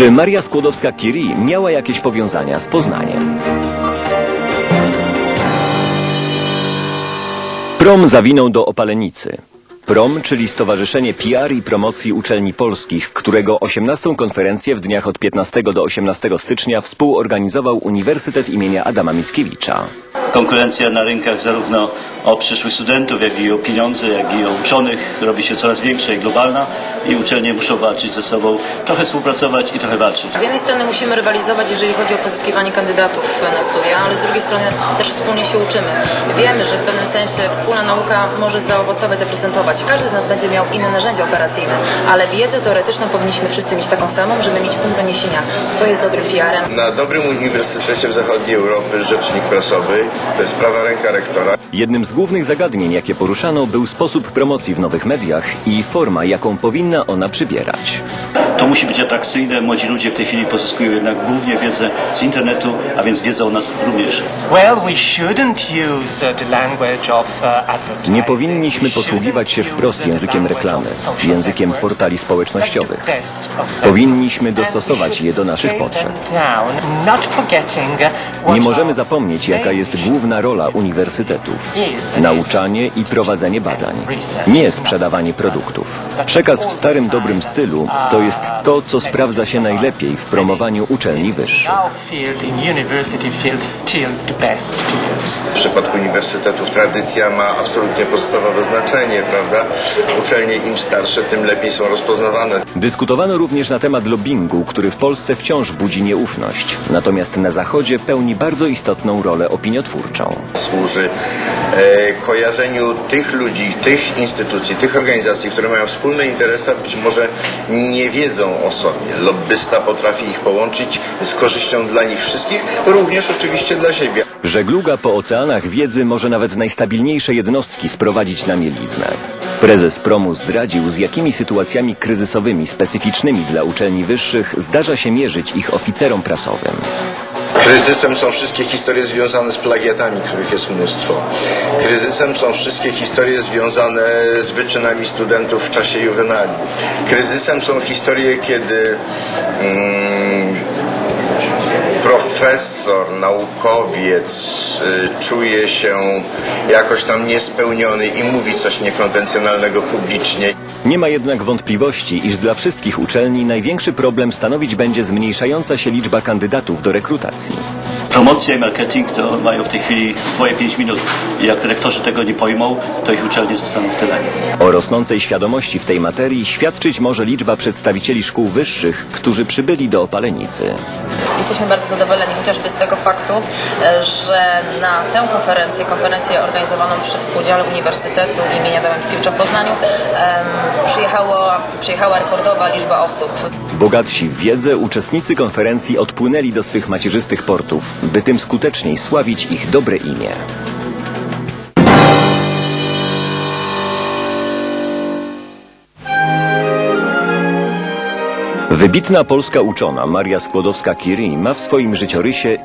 Czy Maria Skłodowska-Curie miała jakieś powiązania z Poznaniem? Prom zawinął do Opalenicy. PROM, czyli Stowarzyszenie PR i Promocji Uczelni Polskich, którego 18. konferencję w dniach od 15 do 18 stycznia współorganizował Uniwersytet imienia Adama Mickiewicza. Konkurencja na rynkach zarówno o przyszłych studentów, jak i o pieniądze, jak i o uczonych robi się coraz większa i globalna i uczelnie muszą walczyć ze sobą, trochę współpracować i trochę walczyć. Z jednej strony musimy rywalizować, jeżeli chodzi o pozyskiwanie kandydatów na studia, ale z drugiej strony też wspólnie się uczymy. Wiemy, że w pewnym sensie wspólna nauka może zaowocować, zaprezentować. Każdy z nas będzie miał inne narzędzia operacyjne, ale wiedzę teoretyczną powinniśmy wszyscy mieć taką samą, żeby mieć punkt doniesienia, co jest dobrym PR-em. Na dobrym uniwersytecie w zachodniej Europy rzecznik prasowy to jest prawa ręka rektora. Jednym z głównych zagadnień, jakie poruszano, był sposób promocji w nowych mediach i forma, jaką powinna ona przybierać. To musi być atrakcyjne. Młodzi ludzie w tej chwili pozyskują jednak głównie wiedzę z internetu, a więc wiedzę o nas również. Well, we shouldn't use uh, the language of advertising. Nie powinniśmy posługiwać się wprost językiem reklamy, językiem portali społecznościowych. Powinniśmy dostosować je do naszych potrzeb. Nie możemy zapomnieć, jaka jest główna rola uniwersytetów. Nauczanie i prowadzenie badań. Nie sprzedawanie produktów. Przekaz w starym, dobrym stylu to jest to, co sprawdza się najlepiej w promowaniu uczelni wyższych. W przypadku uniwersytetów tradycja ma absolutnie podstawowe znaczenie, prawda? Uczelnie im starsze, tym lepiej są rozpoznawane. Dyskutowano również na temat lobbingu, który w Polsce wciąż budzi nieufność. Natomiast na Zachodzie pełni bardzo istotną rolę opiniotwórczą. Służy e, kojarzeniu tych ludzi, tych instytucji, tych organizacji, które mają wspólne interesy, być może nie wiedzą o sobie. Lobbysta potrafi ich połączyć z korzyścią dla nich wszystkich, również oczywiście dla siebie. Żegluga po oceanach wiedzy może nawet najstabilniejsze jednostki sprowadzić na mieliznę. Prezes promu zdradził, z jakimi sytuacjami kryzysowymi specyficznymi dla uczelni wyższych zdarza się mierzyć ich oficerom prasowym. Kryzysem są wszystkie historie związane z plagiatami, których jest mnóstwo. Kryzysem są wszystkie historie związane z wyczynami studentów w czasie juwenali. Kryzysem są historie, kiedy mm, profesor, naukowiec y, czuje się jakoś tam niespełniony i mówi coś niekonwencjonalnego publicznie. Nie ma jednak wątpliwości, iż dla wszystkich uczelni największy problem stanowić będzie zmniejszająca się liczba kandydatów do rekrutacji. Promocja i marketing to mają w tej chwili swoje 5 minut. I jak rektorzy tego nie pojmą, to ich uczelnie zostaną w tyle. O rosnącej świadomości w tej materii świadczyć może liczba przedstawicieli szkół wyższych, którzy przybyli do Opalenicy. Jesteśmy bardzo zadowoleni chociażby z tego faktu, e, że na tę konferencję, konferencję organizowaną przy współudziale Uniwersytetu imienia Adama Mickiewicza w Poznaniu, przyjechało, przyjechała rekordowa liczba osób. Bogatsi w wiedzę, uczestnicy konferencji odpłynęli do swych macierzystych portów, by tym skuteczniej sławić ich dobre imię. Wybitna polska uczona Maria Skłodowska-Curie ma w swoim życiorysie